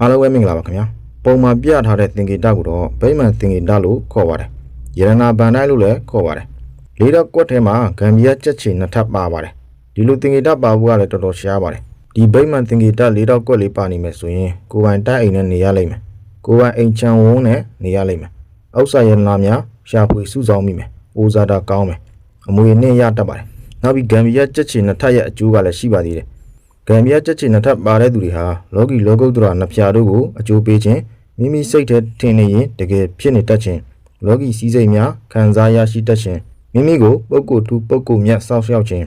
အားလုံးပဲမင်္ဂလာပါခင်ဗျာပုံမှန်ပြထားတဲ့သင်္ကေတကိုတော့ဗိမာန်သင်္ကေတလို့ခေါ်ပါတယ်ယရနာဗန်တိုင်းလို့လည်းခေါ်ပါတယ်လေးတော့ကွက်ထဲမှာဂမ်ဘီယာကြက်ချီနှစ်ထပ်ပါပါတယ်ဒီလိုသင်္ကေတပါဖို့ကလည်းတော်တော်ရှားပါတယ်ဒီဗိမာန်သင်္ကေတလေးတော့ကွက်လေးပါနေမယ်ဆိုရင်ကိုယ်ပိုင်တိုက်အိမ်နဲ့နေရလိမ့်မယ်ကိုယ်ပိုင်အိမ်ချံဝန်းနဲ့နေရလိမ့်မယ်အောက်ဆာယရနာများရှာဖွေစုဆောင်းမိမယ်အိုဇာတာကောင်းမယ်အမွေနဲ့ရတတ်ပါတယ်နောက်ပြီးဂမ်ဘီယာကြက်ချီနှစ်ထပ်ရဲ့အကျိုးကလည်းရှိပါသေးတယ် ဂမ်ဘီယာကြက်ချင်နှစ်ထပ်ပါတဲ့သူတွေဟာလောကီလောကုတ္တရာနှစ်ဖြာတို့ကိုအကျိုးပေးခြင်းမိမိစိတ်ထဲထင်နေရင်တကယ်ဖြစ်နေတတ်ခြင်းလောကီစည်းစိမ်များခံစားရရှိတတ်ခြင်းမိမိကိုပုဂ္ဂိုလ်ထူပုဂ္ဂိုလ်မြတ်စောင့်ရှောက်ခြင်း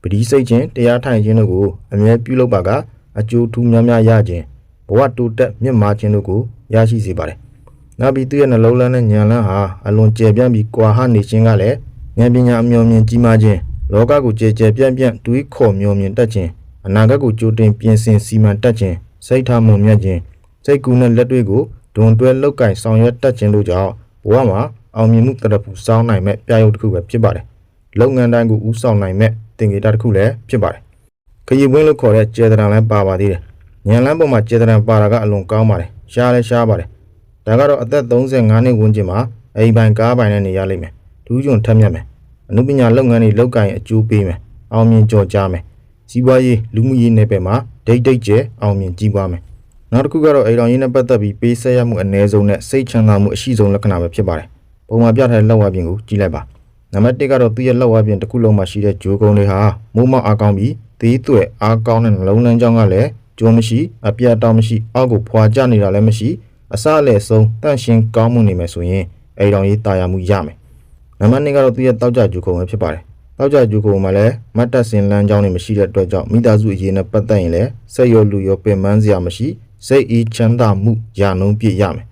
ပတိစိတ်ခြင်းတရားထိုင်ခြင်းတို့ကိုအမြဲပြုလုပ်ပါကအကျိုးထူးများများရခြင်းဘဝတိုးတက်မြင့်မားခြင်းတို့ကိုရရှိစေပါတယ်။နောက်ပြီးသူ့ရဲ့နှလုံးလန်းနဲ့ဉာဏ်လန်းဟာအလွန်ကျယ်ပြန့်ပြီးကွာဟနေခြင်းကလည်းဉာဏ်ပညာအမျှော်မြင်ကြီးမားခြင်းလောကကိုကျယ်ကျယ်ပြန့်ပြန့်တွေးခေါ်မျှော်မြင်တတ်ခြင်း အနာဂတ်ကိုကြိုတင်ပြင်ဆင်စီမံတတ်ခြင်းစိတ်ထားမွန်မြတ်ခြင်းစိတ်ကူးနဲ့လက်တွေကိုဒွန်တွဲလောက်ကင်ဆောင်ရွက်တတ်ခြင်းတို့ကြောင့်ဘဝမှာအောင်မြင်မှုတရဖူစောင်းနိုင်မဲ့ပြရုပ်တစ်ခုပဲဖြစ်ပါတယ်။လုပ်ငန်းတိုင်းကိုဦးဆောင်နိုင်မဲ့သင်္ကေတတစ်ခုလည်းဖြစ်ပါတယ်။ခရီးဝင်းလို့ခေါ်တဲ့ကျေတရံလည်းပါပါသေးတယ်။ညံလန်းပေါ်မှာကျေတရံပါတာကအလွန်ကောင်းပါတယ်။ရှားလည်းရှားပါတယ်။ဒါကတော့အသက်35နှစ်ဝန်းကျင်မှာအိမ်ပိုင်ကားပိုင်နဲ့နေရလိမ့်မယ်။ဒူးကျွန်းထက်မြက်မယ်။အနုပညာလုပ်ငန်းတွေလောက်ကင်အကျိုးပေးမယ်။အောင်မြင်ကြော်ကြားမယ်။ စီးပွားရေးလူမှုရေးနယ်ပယ်မှာဒိတ်ဒိတ်ကျဲအောင်မြင်ကြီးပွားမယ်။နောက်တစ်ခုကတော့အိမ်တော်ရေးနဲ့ပတ်သက်ပြီးပေးဆက်ရမှုအ ਨੇ ဆုံးနဲ့စိတ်ချမ်းသာမှုအရှိဆုံးလက္ခဏာပဲဖြစ်ပါတယ်။ပုံမှန်ပြထားတဲ့လက်ဝါးပြင်ကိုကြည့်လိုက်ပါ။နံပါတ်1ကတော့သူ့ရဲ့လက်ဝါးပြင်တစ်ခုလုံးမှာရှိတဲ့ဂျိုးကုန်းတွေဟာမိုးမောက်အားကောင်းပြီးသေးသွဲ့အားကောင်းတဲ့နှလုံးလန်းကြောင်းကလည်းဂျိုးမရှိအပြတ်တောင်မရှိအောက်ကိုဖွာကျနေတာလည်းမရှိအစအလယ်ဆုံးတန့်ရှင်းကောင်းမှုနေမယ်ဆိုရင်အိမ်တော်ရေးတာယာမှုရမယ်။နံပါတ်2ကတော့သူ့ရဲ့တောက်ကြဂျိုးကုန်းပဲဖြစ်ပါတယ်။ တောက်ကြကျူကိုမှာလည်းမတ်တက်စင်လမ်းကြောင်းတွေမရှိတဲ့အတွက်ကြောင့်မိသားစုအရေးနဲ့ပတ်သက်ရင်လည်းစိတ်ရောလူရောပင်ပန်းစရာမရှိစိတ်အေးချမ်းသာမှုယာနှုံးပြည့်ရမယ်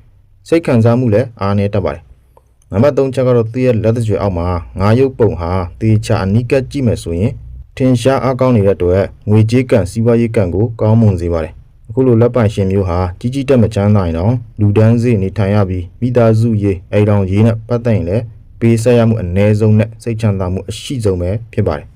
စိတ်ခံစားမှုလည်းအားနည်းတတ်ပါတယ်နံပါတ်3ချက်ကတော့သူ့ရဲ့လက်သကြွယ်အောက်မှာငါးရုပ်ပုံဟာတေချာအနိကတ်ကြည့်မယ်ဆိုရင်ထင်ရှားအားကောင်းနေတဲ့အတွက်ငွေကြေးကံစီးပွားရေးကံကိုကောင်းမွန်စေပါတယ်အခုလိုလက်ပိုင်ရှင်မျိုးဟာကြီးကြီးတက်မချမ်းသာရင်တော့လူဒန်းစေနေထိုင်ရပြီးမိသားစုရေးအိမ်တော်ရေးနဲ့ပတ်သက်ရင်လည်း ပေးဆက်ရမှုအ ਨੇ ဆုံးနဲ့စိတ်ချမ်းသာမှုအရှိဆုံးပဲဖြစ်ပါတယ်